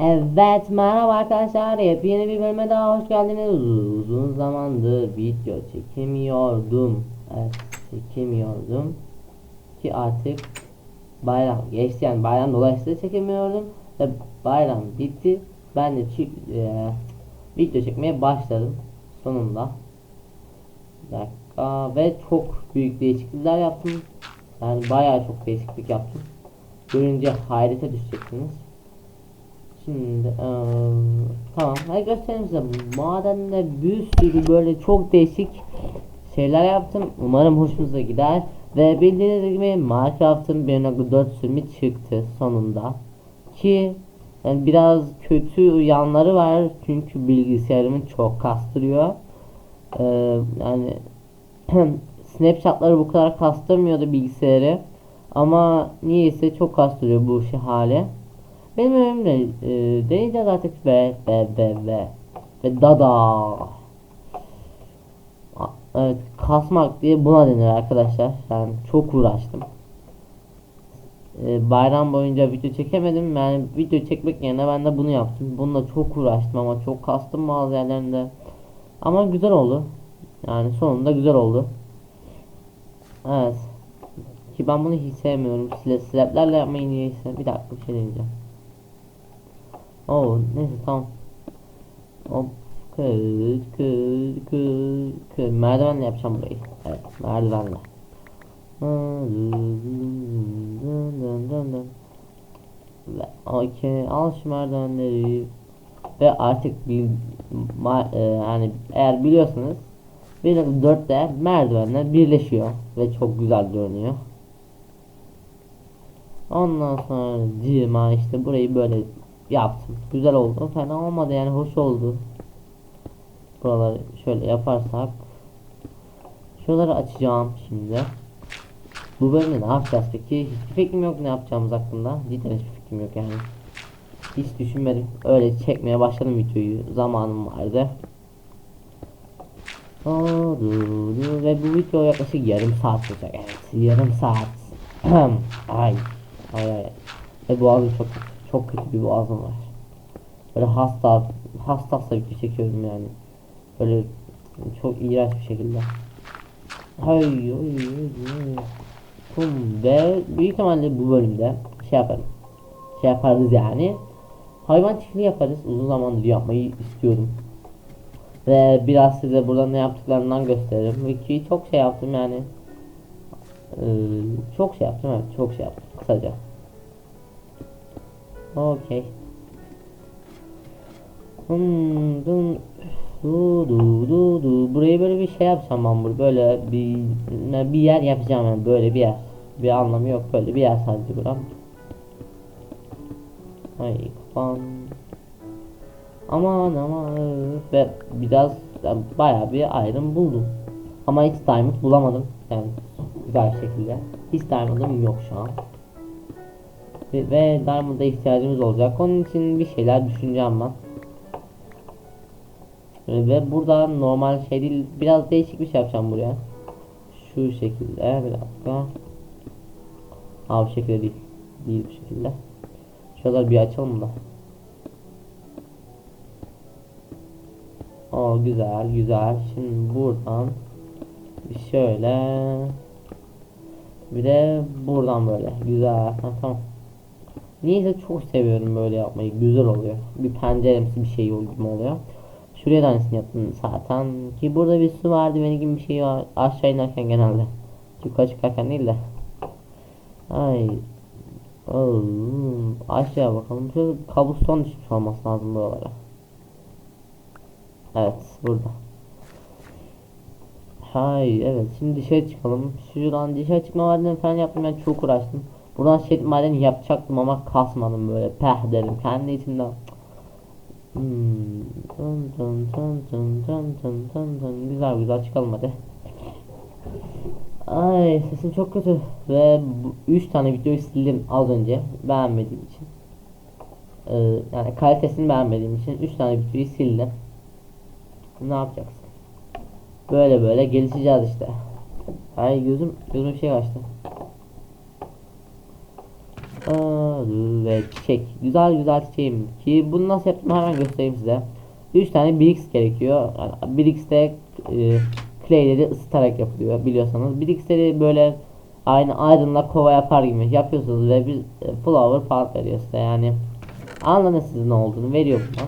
Evet merhaba arkadaşlar. Yepyeni bir bölüme daha hoş geldiniz. Uzun zamandır video çekemiyordum. Evet çekemiyordum. Ki artık bayram geçti yani bayram dolayısıyla çekemiyordum. Ve bayram bitti. Ben de e, video çekmeye başladım sonunda. Dakika. Ve çok büyük değişiklikler yaptım. Yani bayağı çok değişiklik yaptım. Görünce hayrete düşeceksiniz Şimdi eee, tamam. Hadi göstereyim size. Madende bir sürü böyle çok değişik şeyler yaptım. Umarım hoşunuza gider. Ve bildiğiniz gibi Minecraft'ın 1.4 sürümü çıktı sonunda. Ki yani biraz kötü yanları var. Çünkü bilgisayarımı çok kastırıyor. Eee, yani Snapchat'ları bu kadar kastırmıyordu bilgisayarı. Ama niyeyse çok kastırıyor bu şey hali benim önümde e, deneyeceğiz artık ve ve ve ve ve dada. Evet kasmak diye buna denir arkadaşlar. Ben çok uğraştım. E, bayram boyunca video çekemedim. Yani video çekmek yerine ben de bunu yaptım. Bununla çok uğraştım ama çok kastım bazı yerlerinde. Ama güzel oldu. Yani sonunda güzel oldu. Evet. Ki ben bunu hiç sevmiyorum. Slaplerle yapmayı niyeyse. Bir dakika bir şey deneyeceğim. Oo neyse tamam. Hop kır kır kır kır merdivenle yapacağım burayı. Evet merdivenle. Ve okey al şu merdivenleri ve artık bir ma- e, yani eğer biliyorsanız 1.4'te merdivenler birleşiyor ve çok güzel görünüyor. Ondan sonra cima işte burayı böyle yaptım. Güzel oldu. Fena olmadı yani hoş oldu. Buraları şöyle yaparsak. Şuraları açacağım şimdi. Bu bölümde ne yapacağız peki? Hiçbir fikrim yok ne yapacağımız hakkında. Cidden hiçbir fikrim yok yani. Hiç düşünmedim. Öyle çekmeye başladım videoyu. Zamanım vardı. Ve bu video yaklaşık yarım saat olacak. Evet yarım saat. ay. Ay ay. Ve boğazım çok kötü. Çok kötü bir boğazım var. Böyle hasta hasta hasta video çekiyorum yani. Böyle çok iğrenç bir şekilde. Hay oy oy. Kum ve büyük ihtimalle bu bölümde şey yaparım. Şey yaparız yani. Hayvan çiftliği yaparız. Uzun zamandır yapmayı istiyorum. Ve biraz size burada ne yaptıklarından gösteririm. Ki çok şey yaptım yani. Ee, çok şey yaptım evet çok şey yaptım kısaca. Okey. Hmm, dun, du, du, du, du. Burayı böyle bir şey yapacağım ben. Böyle bir ne, bir yer yapacağım yani böyle bir yer. Bir anlamı yok böyle bir yer sadece buram. Ay kapan. Aman aman ve biraz yani bayağı bir ayrım buldum. Ama hiç diamond bulamadım. Yani güzel şekilde. Hiç diamond'ım yok şu an ve, Diamond'a ihtiyacımız olacak. Onun için bir şeyler düşüneceğim ben. Ve burada normal şey değil, biraz değişik bir şey yapacağım buraya. Şu şekilde, bir dakika. Ha bu şekilde değil. Değil bu şekilde. Şuraları bir açalım da. O güzel, güzel. Şimdi buradan şöyle bir de buradan böyle güzel. Ha, tamam. Niyeyse çok seviyorum böyle yapmayı. Güzel oluyor. Bir penceremsi bir şey gibi oluyor. Şuraya da aynısını yaptım zaten. Ki burada bir su vardı benim gibi bir şey var. Aşağı inerken genelde. Yukarı çıkarken değil de. Ay. Oo. Aşağı bakalım. Şöyle kabuston düşmüş olması lazım buralara. Evet burada. Hay evet şimdi dışarı çıkalım. Şuradan dışarı çıkma vadini falan yaptım ben çok uğraştım. Buradan şey madeni yapacaktım ama kasmadım böyle peh dedim kendi içimden. Hmm. Dın dın dın dın dın dın dın dın. Güzel güzel çıkalım hadi. Ay sesim çok kötü ve 3 tane videoyu sildim az önce beğenmediğim için. Ee, yani kalitesini beğenmediğim için 3 tane videoyu sildim. Ne yapacaksın? Böyle böyle gelişeceğiz işte. Ay gözüm gözüm şey kaçtı. Ve çiçek. Güzel güzel çiçeğim. Ki bunu nasıl yaptım hemen göstereyim size. 3 tane 1x gerekiyor. Yani 1x'te e, clay'leri ısıtarak yapılıyor biliyorsanız. 1x'leri böyle aynı aydınla kova yapar gibi yapıyorsunuz ve bir e, flower part veriyor size yani. Anladınız siz ne olduğunu veriyor buna.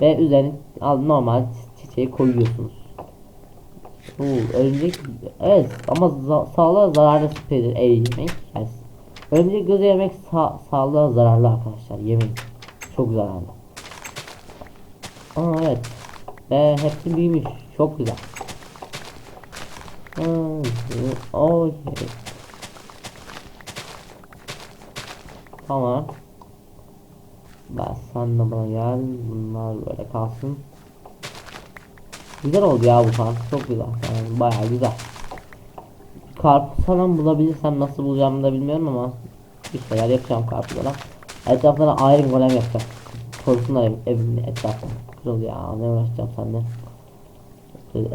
Ve üzerine al normal çi- çiçeği koyuyorsunuz. Oo, örümcek evet ama za sağlığa zararlı süperdir ev örümcek gözü yemek sa sağlığa zararlı arkadaşlar yemeyin. Çok zararlı. Aa evet. Ve hepsi büyümüş. Çok güzel. Aa, Okey. Tamam. Ben sen de bana gel. Bunlar böyle kalsın. Güzel oldu ya bu fark. Çok güzel. Yani bayağı güzel. Karpuz falan bulabilirsem nasıl bulacağımı da bilmiyorum ama bir şeyler yapacağım karpuzlara. Etraflarına iron golem yapacağım. Korusunlar ev, evin etrafını. Kırıl ya ne uğraşacağım seninle.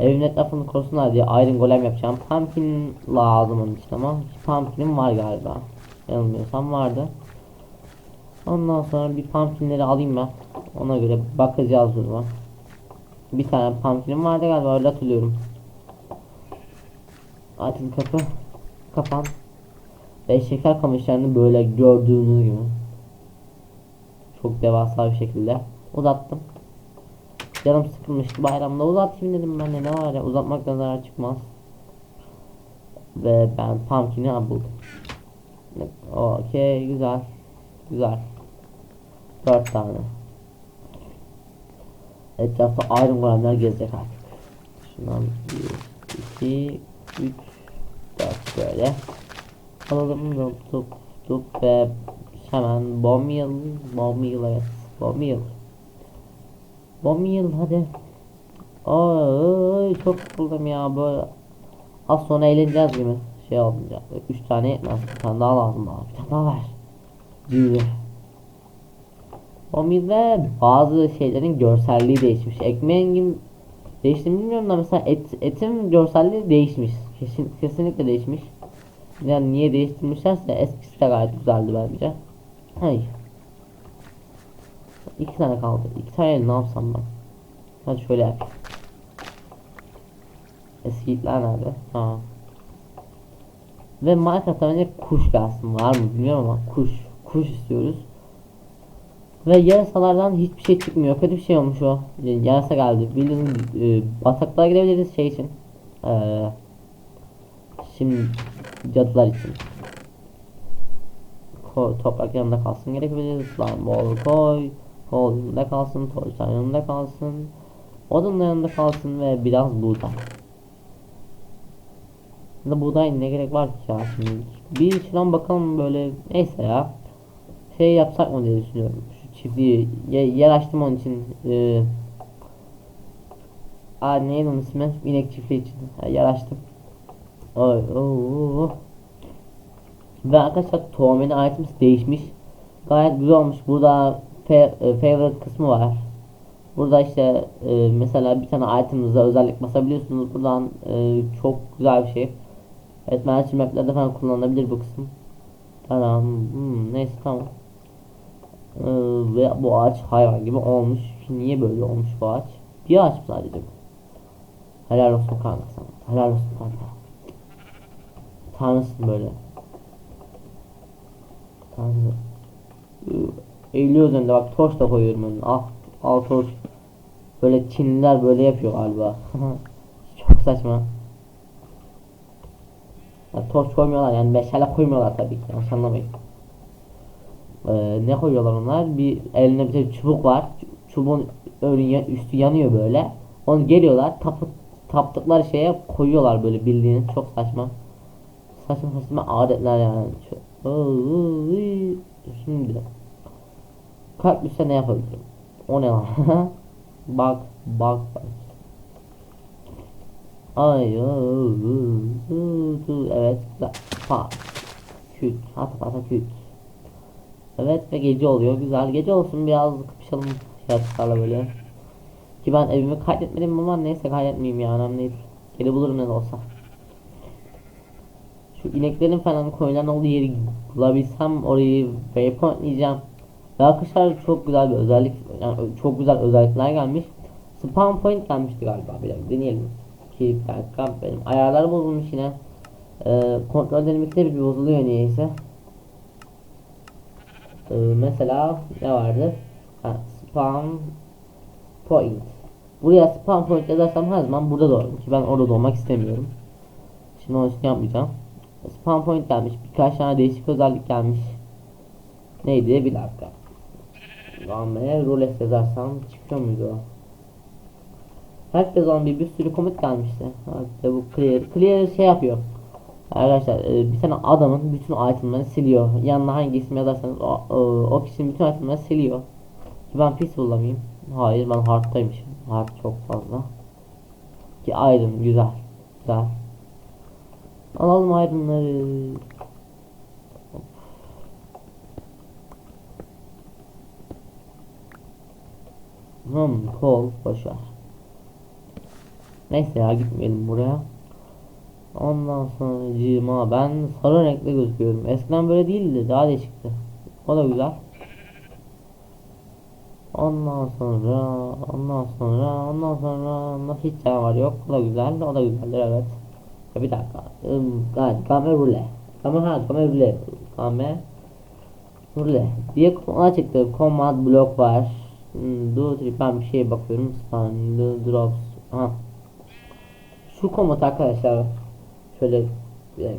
Evin etrafını korusunlar diye iron golem yapacağım. Pumpkin lazım onun için ama pumpkinim var galiba. Yanılmıyorsam vardı. Ondan sonra bir pumpkinleri alayım ben. Ona göre bakacağız duruma. Bir tane pumpkinim vardı galiba öyle hatırlıyorum. Açın kapı. Kapan. Ve şeker kamışlarını böyle gördüğünüz gibi. Çok devasa bir şekilde uzattım. Canım sıkılmıştı bayramda uzatayım dedim ben de ne var ya uzatmaktan zarar çıkmaz. Ve ben pumpkin'i buldum. Okey güzel. Güzel. 4 tane. Etrafta ayrım golemler gezecek artık. Şundan 1, 2, 3, Belki böyle. Alalım dup dup dup ve hemen bom yıl bom yıl evet bom yıl. Bom yıl hadi. Ay çok buldum ya böyle. Az sonra eğleneceğiz gibi şey olacak. 3 tane yetmez. Bir tane daha lazım bana. Bir tane daha ver. Gibi. Zombi ve bazı şeylerin görselliği değişmiş. Ekmeğin gibi değişti bilmiyorum da mesela et, etim görselliği değişmiş. Kesin, kesinlikle değişmiş. Yani niye değiştirmişlerse eskisi de gayet güzeldi bence. Hay. İki tane kaldı. İki tane ne yapsam ben? Hadi şöyle yap. Eski ipler nerede? Ha. Ve Minecraft'ta bence kuş gelsin var mı bilmiyorum ama kuş. Kuş istiyoruz. Ve yarasalardan hiçbir şey çıkmıyor. Kötü bir şey olmuş o. Yarasa geldi. Bildiğiniz e, bataklığa gidebiliriz şey için. Eee Şimdi cadılar için. Koy, toprak yanında kalsın gerekebilir. Slime ball koy. Kol yanında kalsın. Torçlar yanında kalsın. Odun da yanında kalsın ve biraz buğday. Da buğday ne gerek var ki ya şimdi. Bir şuradan bakalım böyle neyse ya. Şey yapsak mı diye düşünüyorum. Şu çiftliği ye- yer açtım onun için. Ee, Aa neydi onun ismi? İnek çiftliği için. Ha, yer açtım. Ay. Ve arkadaşlar tohumeni items değişmiş. Gayet güzel olmuş. Burada e, favorite kısmı var. Burada işte e, mesela bir tane item'ınıza özellik basabiliyorsunuz. Buradan e, çok güzel bir şey. Evet manage maplerde falan kullanılabilir bu kısım. Tamam. Hmm, neyse tamam. E, ve bu ağaç hayvan gibi olmuş. Niye böyle olmuş bu ağaç? Bir ağaç mı sadece bu? Helal olsun kanka sana. Helal olsun kanka. Tanrısın böyle. Tanrı. Eğiliyor üzerinde bak torç da koyuyorum önüne. Al, al torç. Böyle Çinliler böyle yapıyor galiba. Çok saçma. Ya, torç koymuyorlar yani meşale koymuyorlar tabii ki yanlış anlamayın. Ee, ne koyuyorlar onlar? Bir eline bir tane çubuk var. Çubuğun önü üstü yanıyor böyle. Onu geliyorlar tapı, taptıkları şeye koyuyorlar böyle bildiğiniz çok saçma. Saçma saçma adetler yani. Şimdi Kalplüse ne yapabilirim? O ne lan? bak bak bak. Ay evet güzel. Pa. Küt. Hata hata küt. Evet ve gece oluyor. Güzel. Gece olsun biraz kapışalım yaratıklarla böyle. Ki ben evimi kaydetmedim ama neyse kaydetmeyeyim ya önemli değil. Geri bulurum ne de olsa. Şu ineklerin falan koyulan olduğu yeri bulabilsem orayı waypointleyeceğim. Ve arkadaşlar çok güzel bir özellik yani çok güzel özellikler gelmiş. Spawn point gelmişti galiba bir dakika deneyelim. Ki bir dakika benim ayarlar bozulmuş yine. Ee, kontrol denemekte bir bozuluyor niyeyse. Ee, mesela ne vardı? Ha, spawn point. Buraya spawn point yazarsam her zaman burada doğarım ki ben orada doğmak istemiyorum. Şimdi onun için yapmayacağım. Spawn point gelmiş. Birkaç tane değişik özellik gelmiş. Neydi? Bir dakika. Ramaya roulette yazarsam çıkıyor muydu o? Herkes zaman bir, bir sürü komut gelmişti. Hatta bu clear. Clear şey yapıyor. Arkadaşlar e, bir tane adamın bütün itemlerini siliyor. Yanına hangi isim yazarsanız o, o, o kişinin bütün itemlerini siliyor. Ki ben peaceful'da mıyım? Hayır ben hard'taymışım. Hard çok fazla. Ki iron güzel. Güzel. Alalım iron'ları. Hmm, kol boşver. Neyse ya gitmeyelim buraya. Ondan sonra cima ben sarı renkli gözüküyorum. Eskiden böyle değildi daha değişikti. O da güzel. Ondan sonra ondan sonra ondan sonra ondan hiç canavar yok. O da güzel. O da güzeldir evet. Bir dakika. Gayet game rule. Game ha game rule. Game rule. Diye ona çıktı. Command block var. Hmm, trip ben bir şeye bakıyorum. Span drops. Ha. Şu komut arkadaşlar şöyle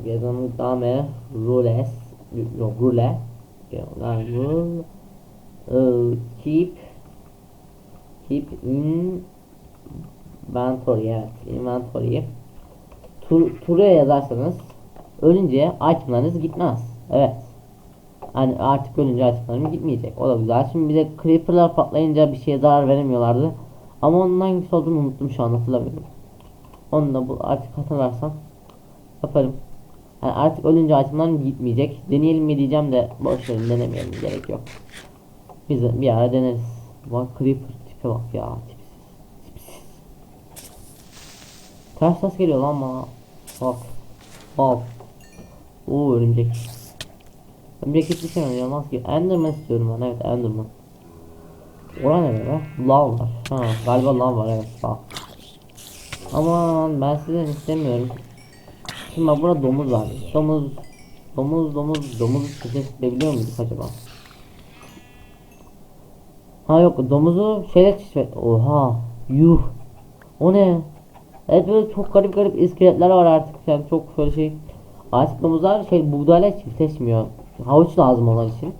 yazalım dame rules yok rule rule keep keep inventory evet inventory tur, yazarsanız ölünce itemlarınız gitmez evet yani artık ölünce itemlarım gitmeyecek o da güzel şimdi bir de creeperlar patlayınca bir şeye zarar veremiyorlardı ama onun hangisi olduğunu unuttum şu an hatırlamıyorum onu da bu artık hatırlarsam yaparım. Yani artık ölünce itemler gitmeyecek. Deneyelim mi diyeceğim de boş verin denemeyelim gerek yok. Biz bir ara deneriz. Bak creeper tipe bak ya tipsiz. Tipsiz. Ters ses geliyor lan bana. Bak. Bak. Oo örümcek. Örümcek hiçbir şey yaramaz ki. Enderman istiyorum ben evet Enderman. Ora ne be? Lav var. Ha galiba lav var evet lav. Aman ben sizden istemiyorum. Şimdi bak burada domuz var. Domuz, domuz, domuz, domuz sesi biliyor muyduk acaba? Ha yok domuzu şeyle keşfet. Oha, yuh. O ne? Evet böyle çok garip garip iskeletler var artık. Yani çok böyle şey. Artık domuzlar şey buğdayla çiftleşmiyor. Havuç lazım onlar için.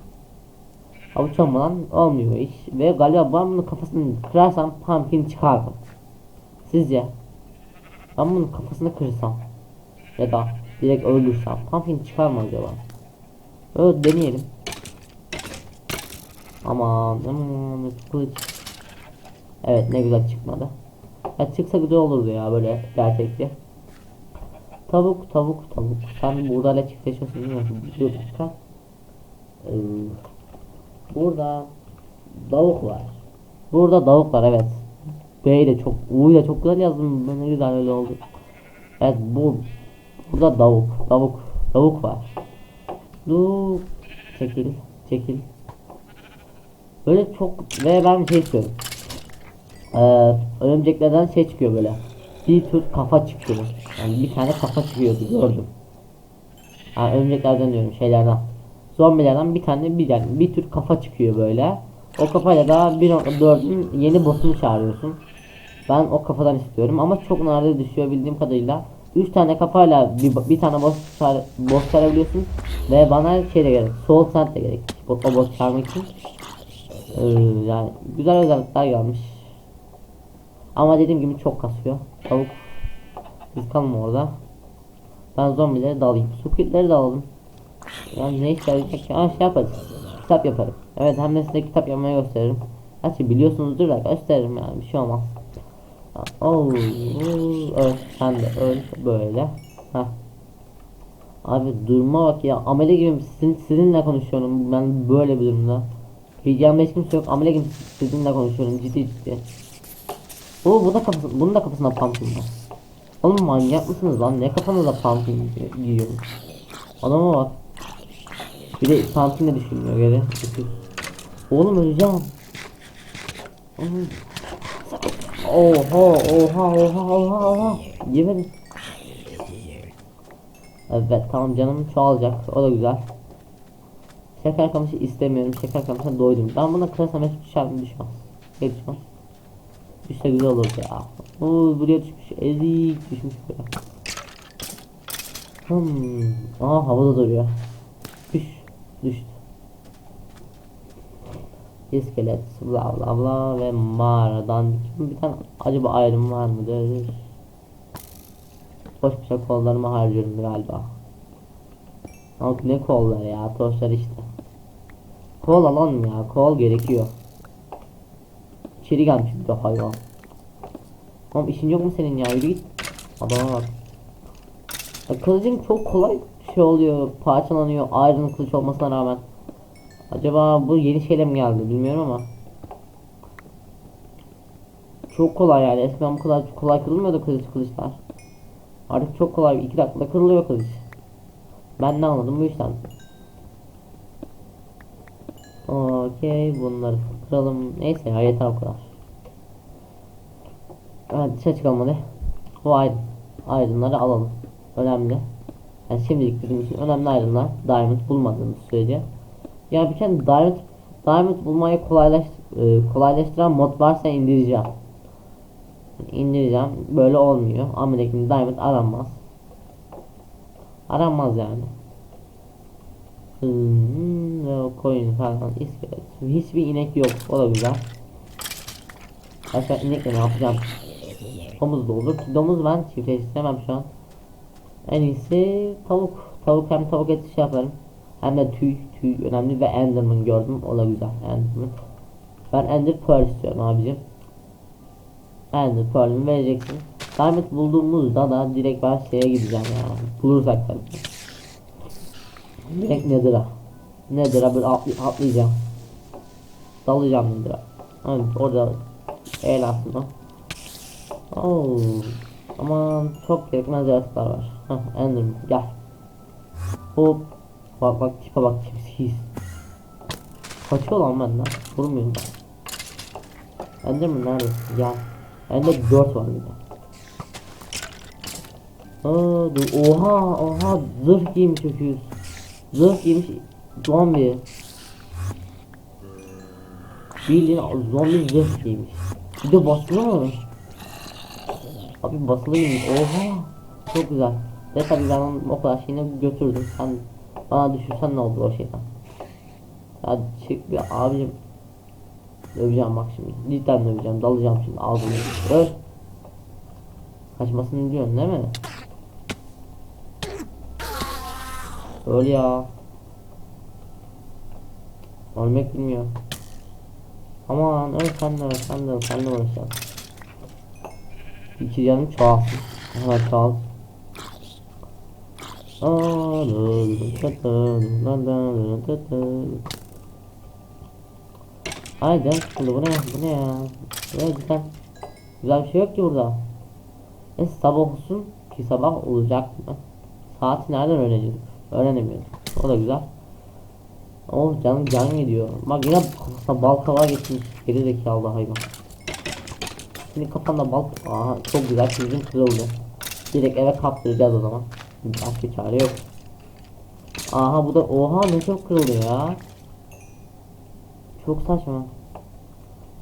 Havuç olmadan olmuyor iş. Ve galiba ben bunun kafasını kırarsam pumpkin çıkar mı? Sizce? Ben bunun kafasını kırsam ya da direkt öldürsem pumpkin çıkar mı acaba? Öyle deneyelim. Aman aman kılıç. Evet ne güzel çıkmadı. Ya çıksa güzel olurdu ya böyle gerçekçi. Tavuk tavuk tavuk. Sen buğdayla çiftleşiyorsun değil mi? Bir dakika. Ee, burada tavuk var. Burada tavuk var evet. B'yi de çok, U'yu da çok güzel yazdım. Ben ne güzel öyle oldu. Evet bu Burada davuk, davuk, davuk var. Dur, çekil, çekil. Böyle çok ve ben şey istiyorum. Ee, örümceklerden şey çıkıyor böyle. Bir tür kafa çıkıyor. Yani bir tane kafa çıkıyordu gördüm. Yani örümceklerden diyorum şeylerden. Zombilerden bir tane bir yani bir tür kafa çıkıyor böyle. O kafayla da 1.4'ün yeni boss'unu çağırıyorsun. Ben o kafadan istiyorum ama çok nadir düşüyor bildiğim kadarıyla. 3 tane kafayla bir, bir tane boss çağır, boss çağırabiliyorsun ve bana şey de gerek soul sand de gerek o boss çağırmak için ee, yani güzel özellikler gelmiş ama dediğim gibi çok kasıyor. Tavuk. Biz kalma orada. Ben zombileri de alayım. Squidleri de alalım. Yani ne işler yapacak şey yaparız. Kitap yaparım evet hem de size kitap yapmayı gösteririm. Gerçi biliyorsunuzdur da gösteririm yani bir şey olmaz. Oh, öl sen de öl böyle. Heh. Abi durma bak ya amele gibi sizin, sizinle konuşuyorum ben böyle bir durumda. Hiç yanımda hiç kimse yok amele gibi sizinle konuşuyorum ciddi ciddi. Oo bu da kafası, bunun da kafasında pumpkin var. Oğlum manyak mısınız lan ne kafanıza pumpkin giyiyorsunuz? Adama bak. Bir de santimle düşünmüyor geri. Oğlum öleceğim. Oha oha oha oha oha. Yemedim. Evet tamam canım çoğalacak. O da güzel. Şeker kamışı istemiyorum. Şeker kamışına doydum. Ben buna kırarsam hiç düşer mi düşmez. Ne düşmez. Düşse güzel olur ya. Oo buraya düşmüş. Ezik düşmüş buraya. Hmm. Aa havada duruyor. Düş. Düştü. İskelet bla bla bla ve mağaradan bir tane acaba ayrım var mıdır? Boş bir şey kollarımı harcıyorum galiba. Ama ne kollar ya toşlar işte. Kol alalım ya kol gerekiyor. İçeri gelmiş bir de hayvan. Oğlum işin yok mu senin ya yürü git. Adama bak. Ya kılıcın çok kolay şey oluyor parçalanıyor ayrın kılıç olmasına rağmen. Acaba bu yeni şeyle mi geldi bilmiyorum ama. Çok kolay yani eskiden bu kadar kolay kırılmıyordu kılıç kılıçlar. Artık çok kolay 2 dakikada kırılıyor kılıç. Ben ne anladım bu işten. Okey bunları kıralım. Neyse ya yeter o kadar. Evet dışarı çıkalım hadi. Bu aydın. Aydınları alalım. Önemli. Yani şimdilik bizim için önemli aydınlar. Diamond bulmadığımız sürece. Ya bir kere Diamond, Diamond bulmayı kolaylaş, e, kolaylaştıran mod varsa indireceğim. İndireceğim. Böyle olmuyor. Lakin Diamond aranmaz. Aranmaz yani. Hmm, ve o koyun falan iskelet. Hiçbir inek yok. O da güzel. Başka inekle ne yapacağım? Domuz da olur. Domuz ben çiftleştiremem şu an. En iyisi tavuk. Tavuk hem tavuk eti şey yaparım. Hem de tüy, tüy önemli ve Enderman gördüm. O da güzel. Enderman. Ben Ender Pearl istiyorum abicim. Ender Pearl'ümü vereceksin. Diamond bulduğumuzda da direkt ben şeye gideceğim ya. Bulursak tabii. Direkt Nether'a. Nether'a böyle atlı, atlayacağım. Dalacağım Nether'a. Evet orada el aslında. Oo. Aman çok gerekmez yaratıklar var. Heh, Enderman gel. Hop. Bak bak tipe bak tipsiz. Kaçıyor lan benden. Vurmuyorum ben. Enderman neredesin? Gel. Ender 4 var bir de. Aa. Oha oha zırh giymiş öküz. Zırh giymiş zombi. Bildiğin zombi zırh. Bir de basılı mı? Abi basılı. Oha. Çok güzel. Ve tabii ben onun o kadar şeyini götürdüm. Sen bana düşürsen ne olur o şeyden. Ya çık bir abicim. Döveceğim bak şimdi. Cidden döveceğim. Dalacağım şimdi ağzını. Öl. Kaçmasını biliyorsun değil mi? Öl ya. Ölmek bilmiyor. Aman öl sen de öl sen de öl sen de uğraşacağız. İki canım çoğalsın. Hemen çoğalsın. Haydi şimdi bu ne bu ne ya Ne güzel Güzel bir şey yok ki burada E sabah olsun ki sabah olacak mı Saati nereden öğreneceğiz Öğrenemiyoruz O da güzel. Oh canım can gidiyor. Bak yine kafasına bal kavağı geçmiş. Geri zekalı hayvan. Şimdi kafanda bal Aha çok güzel çizim kırıldı. Direkt eve kaptıracağız o zaman. Başka çare yok. Aha bu da oha ne çok kırıldı ya. Çok saçma.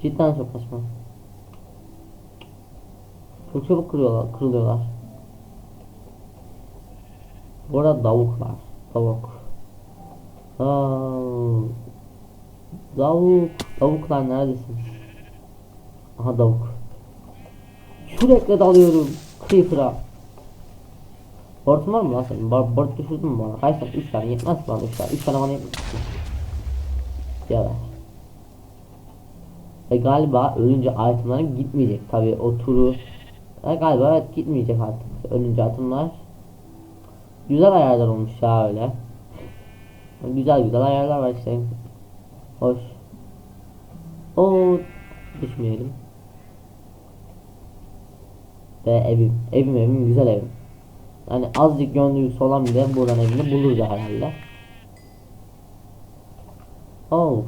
Cidden çok saçma. Çok çabuk kırıyorlar, kırılıyorlar Bu arada tavuk var Tavuk Aa, Tavuk Tavuklar neredesin Aha tavuk Sürekli dalıyorum Creeper'a Bortun var mı lan senin? Bor bort düşürdün mü bana? Kaç tane? 3 tane yetmez mi bana 3 tane? 3 tane bana yetmez? Ya ver. Ve galiba ölünce itemlerim gitmeyecek tabi o turu. E, galiba evet gitmeyecek artık. Ölünce itemler. Güzel ayarlar olmuş ya öyle. Güzel güzel ayarlar var işte. Hoş. O düşmeyelim. Ve evim. Evim evim güzel evim. hani azıcık gönlüyüksü olan bile buradan evini bulurdu herhalde. Oh.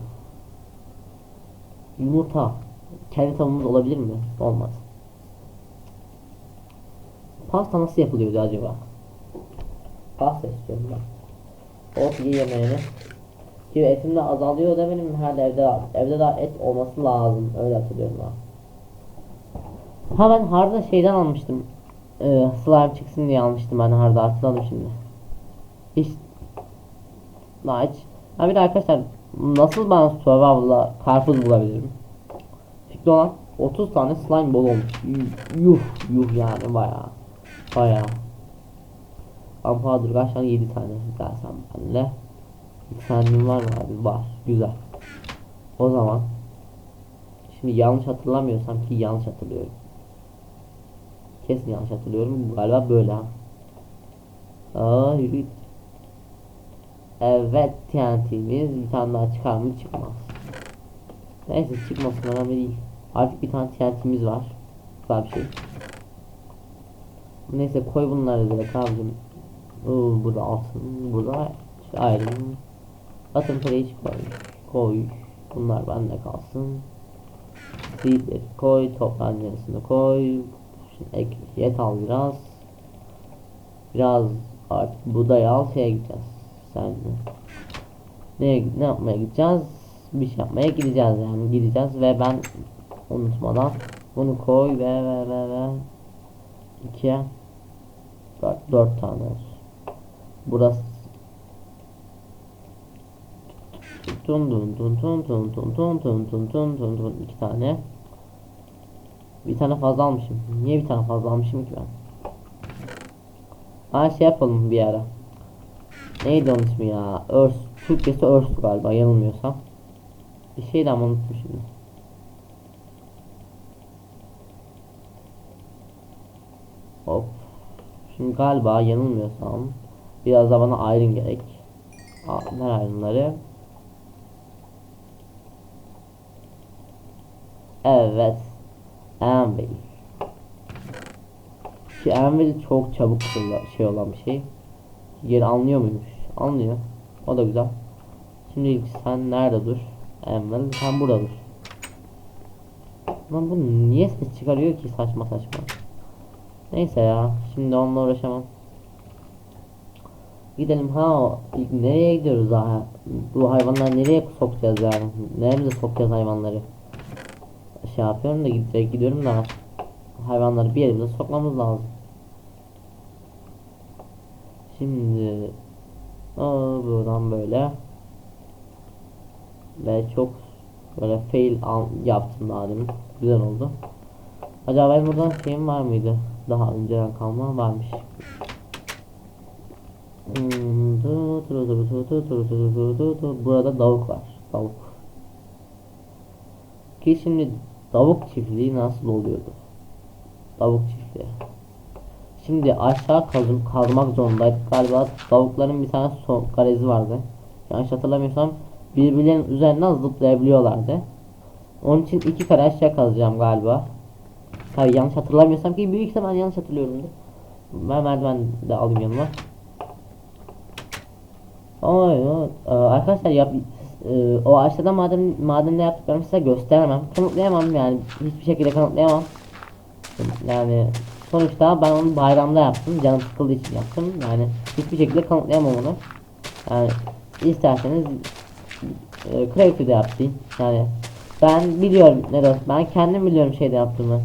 Yumurta. Kendi tavuğumuz olabilir mi? Olmaz. Pasta nasıl yapılıyordu acaba? Pasta istiyorum ben. Of ye yemeğini. Ki etim de azalıyor da benim her evde. Evde daha et olması lazım. Öyle hatırlıyorum ben. Ha ben harda şeyden almıştım. Ee, slime çıksın diye almıştım ben harda hatırladım şimdi. Hiç daha hiç. Ha bir de arkadaşlar nasıl ben survival'la karpuz bulabilirim? Fikri olan 30 tane slime bol olmuş. Yuh yuh yani baya baya. Ama dur kaç tane 7 tane dersen benle. Bir tanem var mı abi? Var. Güzel. O zaman Şimdi yanlış hatırlamıyorsam ki yanlış hatırlıyorum. Kesin yanlış hatırlıyorum. Galiba böyle ha. Aa yürü. Evet TNT'miz bir tane daha çıkar mı çıkmaz. Neyse çıkmasın önemli değil. Artık bir tane TNT'miz var. Güzel bir şey. Neyse koy bunları direkt abicim. Burada altın, burada ayrı. Atın parayı koy. Koy. Bunlar bende kalsın. Seedleri koy, toprağın yarısını koy. Şimdi ek, et al biraz. Biraz artık buğday al şeye gideceğiz. Sen ne ne yapmaya gideceğiz? Bir şey yapmaya gideceğiz yani gideceğiz ve ben unutmadan bunu koy ve ve ve ve ikiye dört, dört tane olsun. Burası Tun tun tun tun tun tun tun tun tun tun tun tun iki tane. Bir tane fazla almışım. Niye bir tane fazla almışım ki ben? Ha şey yapalım bir ara. Neydi onun ismi ya? Örs. Türkçesi örs galiba yanılmıyorsam. Bir şey de ama unuttum şimdi. Hop. Şimdi galiba yanılmıyorsam biraz da bana iron gerek. Aa, ne ironları? Evet. Anvil. Ki Anvil çok çabuk şey olan bir şey. Yeri anlıyor muymuş? Anlıyor. O da güzel. Şimdi sen nerede dur? Anvil sen burada dur. Lan bu niye ses çıkarıyor ki saçma saçma. Neyse ya. Şimdi onunla uğraşamam. Gidelim ha nereye gidiyoruz daha? Bu hayvanları nereye sokacağız yani? Neremize sokacağız hayvanları? Şey yapıyorum da gidecek gidiyorum da hayvanları bir yerimize sokmamız lazım. Şimdi aa, buradan böyle ve çok böyle fail yaptım daha demin. Güzel oldu. Acaba benim buradan şeyim var mıydı? Daha önceden kalma varmış. Burada tavuk var. Tavuk. Ki şimdi tavuk çiftliği nasıl oluyordu? Tavuk çiftliği. Şimdi aşağı kazım kazmak zorundaydık. Galiba tavukların bir tane son garezi vardı. Yanlış hatırlamıyorsam birbirlerinin üzerinden zıplayabiliyorlardı. Onun için iki kare aşağı kazacağım galiba. Tabii yanlış hatırlamıyorsam ki büyük ihtimal yanlış hatırlıyorumdur. Ben merdiven de alayım yanıma. Ama e, arkadaşlar yap e, o aşağıda maden madende yaptıklarımı size gösteremem. Kanıtlayamam yani hiçbir şekilde kanıtlayamam. Yani sonuçta ben onu bayramda yaptım. Canım sıkıldığı için yaptım. Yani hiçbir şekilde kanıtlayamam onu. Yani isterseniz e, Creative'de yaptım. Yani ben biliyorum ne de ben kendim biliyorum şeyde yaptığımı.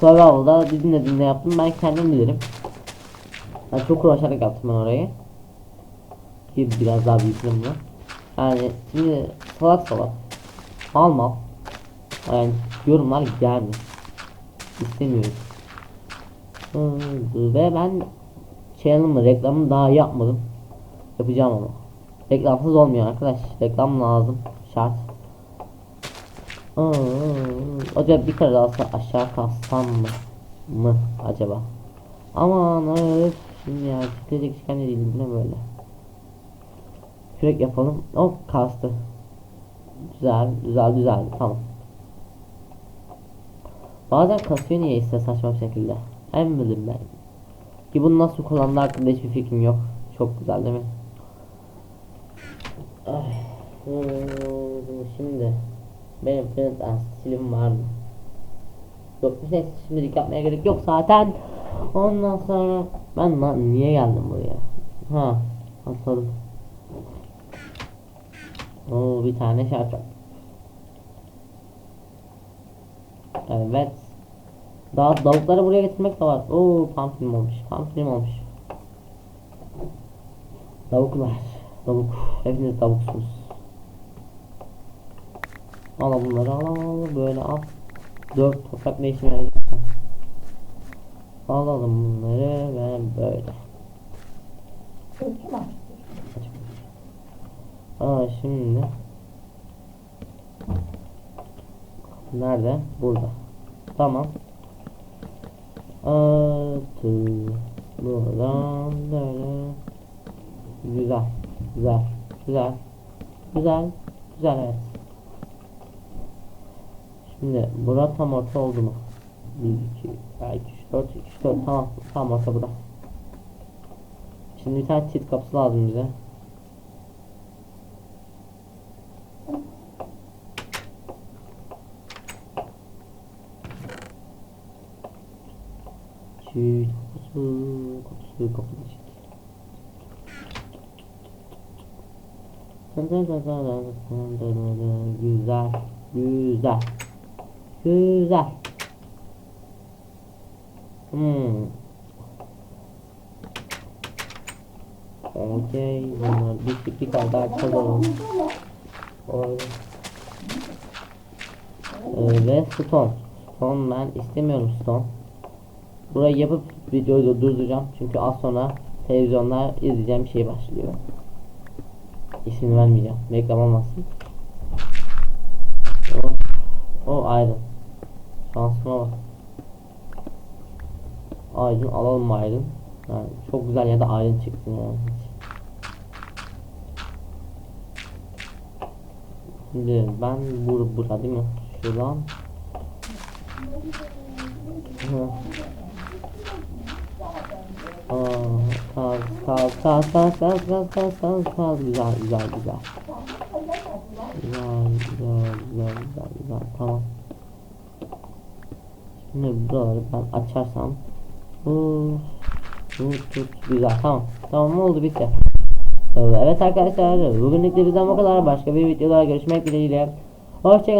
Survival'da dinle dinle yaptım ben kendim bilirim. Yani çok uğraşarak yaptım ben orayı. Ki biraz daha büyütürüm bunu. Yani şimdi salak salak mal yani yorumlar gelmiyor. İstemiyorum. Ve ben channel'ımı reklamını daha yapmadım. Yapacağım ama. Reklamsız olmuyor arkadaş. Reklam lazım. Şart. Acaba bir kere daha aşağı kalsam mı? Mı acaba? Aman öf. Şimdi ya çıkacak çıkan ne değilim ne böyle. Kürek yapalım. Hop kastı. Güzel güzel güzel tamam. Bazen kasıyor niye ise saçma bir şekilde. Bildim ben. Ki bunu nasıl kullandığı hakkında hiçbir fikrim yok. Çok güzel değil mi? Hmm, şimdi benim print and stilim var mı? Yok neyse şimdilik yapmaya gerek yok zaten. Ondan sonra ben lan niye geldim buraya? Ha atladım. Oo bir tane şarkı. Evet. Daha davukları buraya getirmek de var. Oo pampilim olmuş. Pampilim olmuş. Tavuklar. Tavuk. Hepiniz tavuksunuz. Al bunları al al. Böyle al. Dört toprak ne işime yarayacak? Alalım bunları ve böyle. Açtı? Aa şimdi. Nerede? Burada. Tamam. Atı. Buradan böyle. Güzel. Güzel. Güzel. Güzel. Güzel evet. Şimdi bura tam orta oldu mu? 1, 2, belki 3, 4, 3, 4 tamam. Tam orta bura. Şimdi bir tane çift kapısı lazım bize. Çift kapısı, kapısı, kapısı çift. Güzel, güzel, güzel. Hmm. Okey, bunlar bir bir kadar kazanalım. Ve stone. Stone ben istemiyorum stone. Burayı yapıp videoyu da durduracağım. Çünkü az sonra televizyonda izleyeceğim bir şey başlıyor. İsmini vermeyeceğim. Reklam olmasın. O, o ayrı. Şansıma bak. Aydın alalım aydın? Yani çok güzel ya da aydın çıksın yani. Şimdi ben bur burada değil mi? Şuradan. Hı. Kaz kaz kaz kaz kaz kaz kaz kaz güzel güzel güzel. Güzel güzel güzel güzel güzel tamam. Şimdi buraları ben açarsam bu bu tut güzel tamam tamam oldu bitti. Evet arkadaşlar bugünlük de bizden bu kadar başka bir videoda görüşmek dileğiyle. Hoşçakalın.